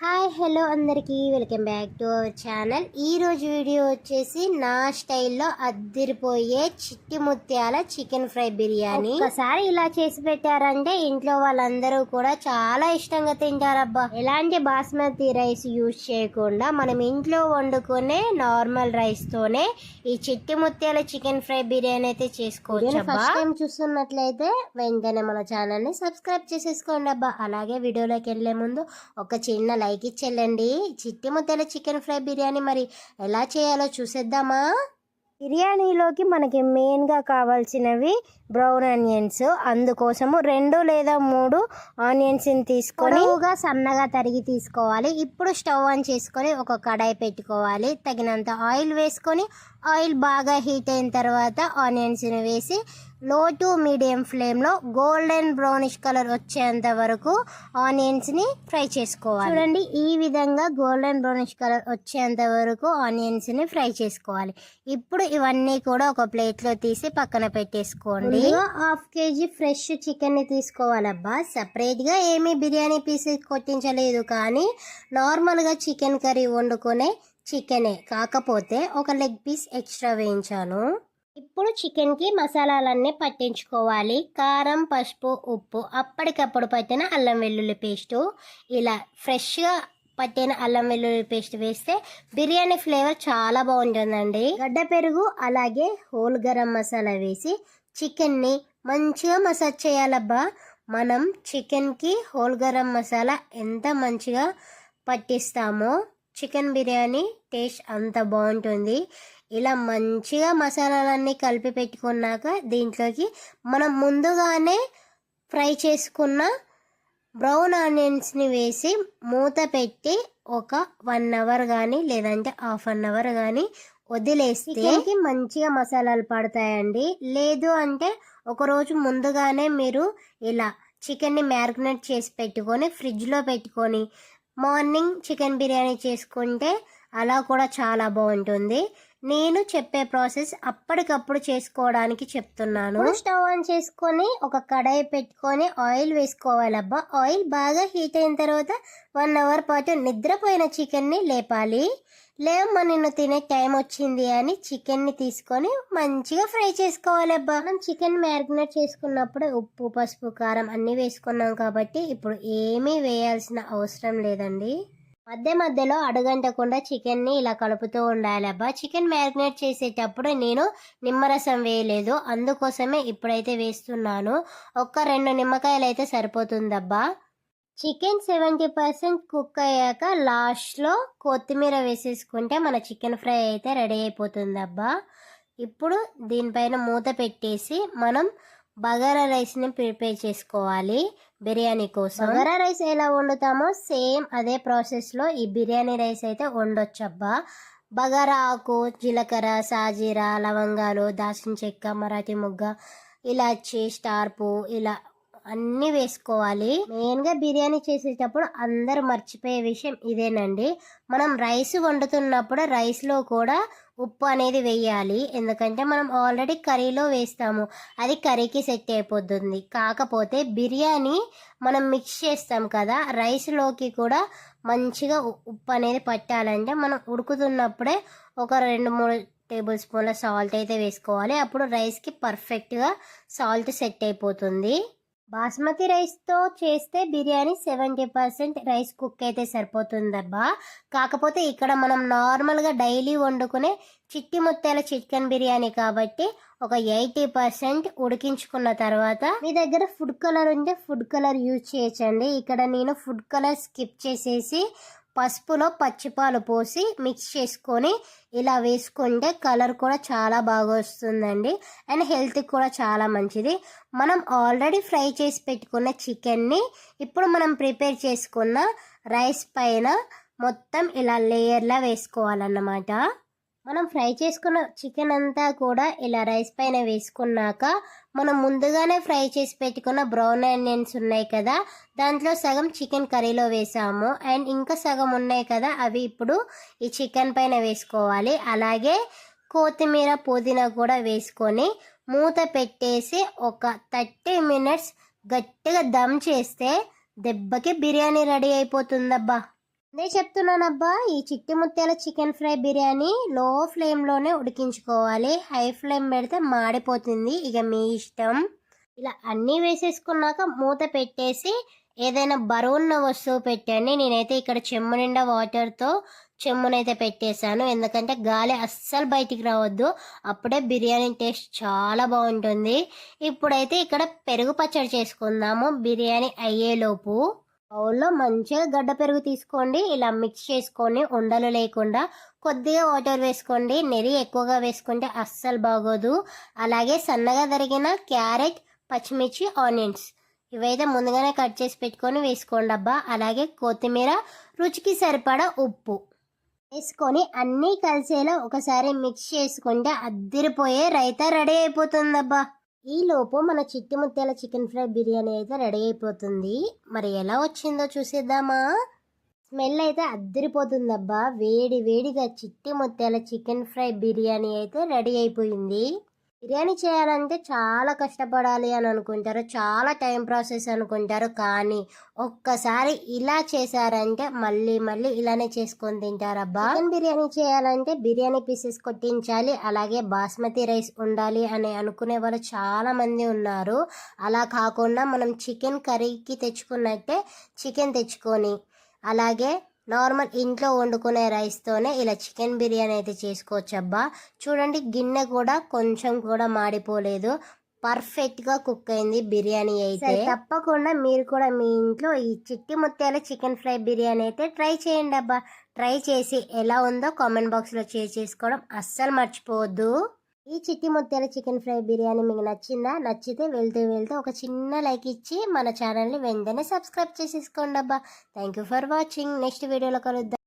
Hi. Hi hello అందరికీ welcome back to our channel. ఈ రోజు వీడియో వచ్చేసి నా స్టైల్లో అద్దిరిపోయే చిట్టి ముత్యాల చికెన్ ఫ్రై బిర్యానీ. ఒకసారి ఇలా చేసి పెట్టారంటే ఇంట్లో వాళ్ళందరూ కూడా చాలా ఇష్టంగా తింటారబ్బా. ఎలాంటి బాస్మతి రైస్ యూజ్ చేయకుండా మనం ఇంట్లో వండుకునే నార్మల్ రైస్ తోనే ఈ చిట్టి ముత్యాల చికెన్ ఫ్రై బిర్యానీ అయితే చేసుకోవచ్చు ఫస్ట్ టైం చూస్తున్నట్లయితే వెంటనే మన ఛానల్ని సబ్స్క్రైబ్ చేసేసుకోండి అబ్బా అలాగే వీడియోలోకి వెళ్ళే ముందు ఒక చిన్న లైక్ ఇచ్చేళ్ళండి చిట్టి ముద్దల చికెన్ ఫ్రై బిర్యానీ మరి ఎలా చేయాలో చూసేద్దామా? బిర్యానీలోకి మనకి మెయిన్గా కావాల్సినవి బ్రౌన్ ఆనియన్స్. అందుకోసము రెండు లేదా మూడు ఆనియన్స్ని తీసుకొని సన్నగా తరిగి తీసుకోవాలి. ఇప్పుడు స్టవ్ ఆన్ చేసుకొని ఒక కడాయి పెట్టుకోవాలి. తగినంత ఆయిల్ వేసుకొని ఆయిల్ బాగా హీట్ అయిన తర్వాత ఆనియన్స్ని వేసి లో టు మీడియం ఫ్లేమ్లో గోల్డెన్ బ్రౌనిష్ కలర్ వచ్చేంత వరకు ఆనియన్స్ని ఫ్రై చేసుకోవాలి. చూడండి ఈ విధంగా గోల్డెన్ బ్రౌనిష్ కలర్ వచ్చేంత వరకు ఆనియన్స్ని ఫ్రై చేసుకోవాలి. ఇప్పుడు ఇవన్నీ కూడా ఒక ప్లేట్లో తీసి పక్కన పెట్టేసుకోండి. హాఫ్ కేజీ ఫ్రెష్ చికెన్ని తీసుకోవాలబ్బా. సపరేట్గా ఏమీ బిర్యానీ పీసెస్ కొట్టించలేదు కానీ నార్మల్గా చికెన్ కర్రీ వండుకునే చికెనే. కాకపోతే ఒక లెగ్ పీస్ ఎక్స్ట్రా వేయించాను. ఇప్పుడు చికెన్కి మసాలాలన్నీ పట్టించుకోవాలి. కారం పసుపు ఉప్పు అప్పటికప్పుడు పట్టిన అల్లం వెల్లుల్లి పేస్టు. ఇలా ఫ్రెష్గా పట్టిన అల్లం వెల్లుల్లి పేస్ట్ వేస్తే బిర్యానీ ఫ్లేవర్ చాలా బాగుంటుందండి. గడ్డ పెరుగు అలాగే హోల్ గరం మసాలా వేసి చికెన్ని మంచిగా మసాజ్ చేయాలబ్బా. మనం చికెన్కి హోల్ గరం మసాలా ఎంత మంచిగా పట్టిస్తామో చికెన్ బిర్యానీ టేస్ట్ అంత బాగుంటుంది. ఇలా మంచిగా మసాలాలన్నీ కలిపి పెట్టుకున్నాక దీంట్లోకి మనం ముందుగానే ఫ్రై చేసుకున్న బ్రౌన్ ఆనియన్స్ని వేసి మూత పెట్టి ఒక వన్ అవర్ కానీ లేదంటే హాఫ్ అన్ అవర్ కానీ వదిలేస్తే మంచిగా మసాలాలు పడతాయండి. లేదు అంటే ఒకరోజు ముందుగానే మీరు ఇలా చికెన్ని మ్యారినేట్ చేసి పెట్టుకొని ఫ్రిడ్జ్లో పెట్టుకొని మార్నింగ్ చికెన్ బిర్యానీ చేసుకుంటే అలా కూడా చాలా బాగుంటుంది. నేను చెప్పే ప్రాసెస్ అప్పటికప్పుడు చేసుకోవడానికి చెప్తున్నాను. స్టవ్ ఆన్ చేసుకొని ఒక కడాయి పెట్టుకొని ఆయిల్ వేసుకోవాలబ్బా. ఆయిల్ బాగా హీట్ అయిన తర్వాత వన్ అవర్ పాటు నిద్రపోయిన చికెన్ని లేపాలి. లేమ్మా నిన్ను తినే టైం వచ్చింది అని చికెన్ని తీసుకొని మంచిగా ఫ్రై చేసుకోవాలబ్బా. మనం చికెన్ మ్యారినేట్ చేసుకున్నప్పుడు ఉప్పు పసుపు కారం అన్నీ వేసుకున్నాం కాబట్టి ఇప్పుడు ఏమీ వేయాల్సిన అవసరం లేదండి. మధ్య మధ్యలో అడుగంటకుండా చికెన్ని ఇలా కలుపుతూ ఉండాలి అబ్బా చికెన్ మ్యారినేట్ చేసేటప్పుడు నేను నిమ్మరసం వేయలేదు. అందుకోసమే ఇప్పుడైతే వేస్తున్నాను. ఒక్క రెండు నిమ్మకాయలు అయితే సరిపోతుందబ్బా. చికెన్ సెవెంటీ పర్సెంట్ కుక్ అయ్యాక లాస్ట్లో కొత్తిమీర వేసేసుకుంటే మన చికెన్ ఫ్రై అయితే రెడీ అయిపోతుంది అబ్బా ఇప్పుడు దీనిపైన మూత పెట్టేసి మనం బగారా రైస్ని ప్రిపేర్ చేసుకోవాలి. బిర్యానీ కోసం. బగారా రైస్ ఎలా వండుతామో సేమ్ అదే ప్రాసెస్లో ఈ బిర్యానీ రైస్ అయితే వండొచ్చబ్బా. బగారా ఆకు జీలకర్ర సాజీరా లవంగాలు దాల్చిన చెక్క మరాఠీ ముగ్గ ఇలాచి స్టార్ పువ్వు ఇలా అన్నీ వేసుకోవాలి. మెయిన్గా బిర్యానీ చేసేటప్పుడు అందరు మర్చిపోయే విషయం ఇదేనండి. మనం రైస్ వండుతున్నప్పుడు రైస్లో కూడా ఉప్పు అనేది వేయాలి. ఎందుకంటే మనం ఆల్రెడీ కర్రీలో వేస్తాము. అది కర్రీకి సెట్ అయిపోతుంది. కాకపోతే బిర్యానీ మనం మిక్స్ చేస్తాం కదా రైస్లోకి కూడా మంచిగా ఉప్పు అనేది పట్టాలంటే మనం ఉడుకుతున్నప్పుడే ఒక రెండు మూడు టేబుల్ స్పూన్ల సాల్ట్ అయితే వేసుకోవాలి. అప్పుడు రైస్కి పర్ఫెక్ట్గా సాల్ట్ సెట్ అయిపోతుంది. బాస్మతి రైస్తో చేస్తే biryani seventy percent rice cook అయితే సరిపోతుందబ్బా. కాకపోతే ఇక్కడ మనం నార్మల్గా డైలీ వండుకునే చిట్టి ముత్యాల చికెన్ బిర్యానీ కాబట్టి ఒక ఎయిటీ పర్సెంట్ ఉడికించుకున్న తర్వాత మీ దగ్గర ఫుడ్ కలర్ ఉంటే ఫుడ్ కలర్ యూజ్ చేయొచ్చండి. ఇక్కడ నేను ఫుడ్ కలర్ స్కిప్ చేసేసి పసుపులో పచ్చిపాలు పోసి మిక్స్ చేసుకొని ఇలా వేసుకుంటే కలర్ కూడా చాలా బాగా వస్తుందండి. అండ్ హెల్త్కి కూడా చాలా మంచిది. మనం ఆల్రెడీ ఫ్రై చేసి పెట్టుకున్న చికెన్ని ఇప్పుడు మనం ప్రిపేర్ చేసుకున్న రైస్ పైన మొత్తం ఇలా లేయర్లా వేసుకోవాలన్నమాట. మనం ఫ్రై చేసుకున్న చికెన్ అంతా కూడా ఇలా రైస్ పైన వేసుకున్నాక మనం ముందుగానే ఫ్రై చేసి పెట్టుకున్న బ్రౌన్ ఆనియన్స్ ఉన్నాయి కదా దాంట్లో సగం చికెన్ కర్రీలో వేసాము. అండ్ ఇంకా సగం ఉన్నాయి కదా అవి ఇప్పుడు ఈ చికెన్ పైన వేసుకోవాలి. అలాగే కొత్తిమీర పుదీనా కూడా వేసుకొని మూత పెట్టేసి ఒక థర్టీ మినిట్స్ గట్టిగా దమ్ చేస్తే దెబ్బకి బిర్యానీ రెడీ అయిపోతుందబ్బా. అదే చెప్తున్నానబ్బా ఈ చిట్టి ముత్యాల చికెన్ ఫ్రై బిర్యానీ లో ఫ్లేమ్లోనే ఉడికించుకోవాలి. హై ఫ్లేమ్ పెడితే మాడిపోతుంది ఇక మీ ఇష్టం. ఇలా అన్నీ వేసేసుకున్నాక మూత పెట్టేసి ఏదైనా బరువున్న వస్తువు పెట్టండి. నేనైతే ఇక్కడ చెమ్ము నిండా వాటర్తో చెమ్మునైతే పెట్టేశాను. ఎందుకంటే గాలి అస్సలు బయటికి రావద్దు. అప్పుడే బిర్యానీ టేస్ట్ చాలా బాగుంటుంది. ఇప్పుడైతే ఇక్కడ పెరుగు పచ్చడి చేసుకుందాము. బిర్యానీ అయ్యేలోపు. బౌల్లో మంచిగా గడ్డ పెరుగు తీసుకోండి. ఇలా మిక్స్ చేసుకొని ఉండలు లేకుండా కొద్దిగా వాటర్ వేసుకోండి. నెరి ఎక్కువగా వేసుకుంటే అస్సలు బాగోదు. అలాగే సన్నగా తరిగిన క్యారెట్ పచ్చిమిర్చి ఆనియన్స్ ఇవైతే ముందుగానే కట్ చేసి పెట్టుకొని వేసుకోండి అబ్బా. అలాగే కొత్తిమీర రుచికి సరిపడా ఉప్పు వేసుకొని అన్నీ కలిసేలా ఒకసారి మిక్స్ చేసుకుంటే అద్దిరిపోయే రైతా రెడీ అయిపోతుందబ్బా. ఈలోపు మన చిట్టి ముత్యాల చికెన్ ఫ్రై బిర్యానీ అయితే రెడీ అయిపోతుంది. మరి ఎలా వచ్చిందో చూసేద్దామా? స్మెల్ అయితే అద్దరిపోతుందబ్బా. వేడి వేడిగా చిట్టి ముత్యాల చికెన్ ఫ్రై బిర్యానీ అయితే రెడీ అయిపోయింది. బిర్యానీ చేయాలంటే చాలా కష్టపడాలి అని అనుకుంటారు. చాలా టైం ప్రాసెస్ అనుకుంటారు. కానీ ఒక్కసారి ఇలా చేశారంటే మళ్ళీ మళ్ళీ ఇలానే చేసుకొని తింటారబ్బా చికెన్ బిర్యానీ చేయాలంటే బిర్యానీ పీసెస్ కొట్టించాలి. అలాగే బాస్మతి రైస్ ఉండాలి అని అనుకునే వాళ్ళు చాలా మంది ఉన్నారు. అలా కాకుండా మనం చికెన్ కర్రీకి తెచ్చుకున్నట్టే చికెన్ తెచ్చుకొని అలాగే నార్మల్ ఇంట్లో వండుకునే రైస్తోనే ఇలా చికెన్ బిర్యానీ అయితే చేసుకోవచ్చు అబ్బా. చూడండి గిన్నె కూడా కొంచెం కూడా మాడిపోలేదు. పర్ఫెక్ట్గా కుక్ అయింది బిర్యానీ అయితే. తప్పకుండా మీరు కూడా మీ ఇంట్లో ఈ చిట్టి ముత్యాల చికెన్ ఫ్రై బిర్యానీ అయితే ట్రై చేయండి అబ్బా. ట్రై చేసి ఎలా ఉందో కామెంట్ బాక్స్లో షేర్ చేసుకోవడం అస్సలు మర్చిపోవద్దు. ఈ చిట్టి ముత్యాల చికెన్ ఫ్రై బిర్యానీ మీకు నచ్చిందా? నచ్చితే వెళ్తూ వెళ్తూ ఒక చిన్న లైక్ ఇచ్చి మన ఛానల్ని వెంటనే సబ్స్క్రైబ్ చేసేసుకోండి అబ్బా thank you for watching next వీడియోలో కలుద్దాం.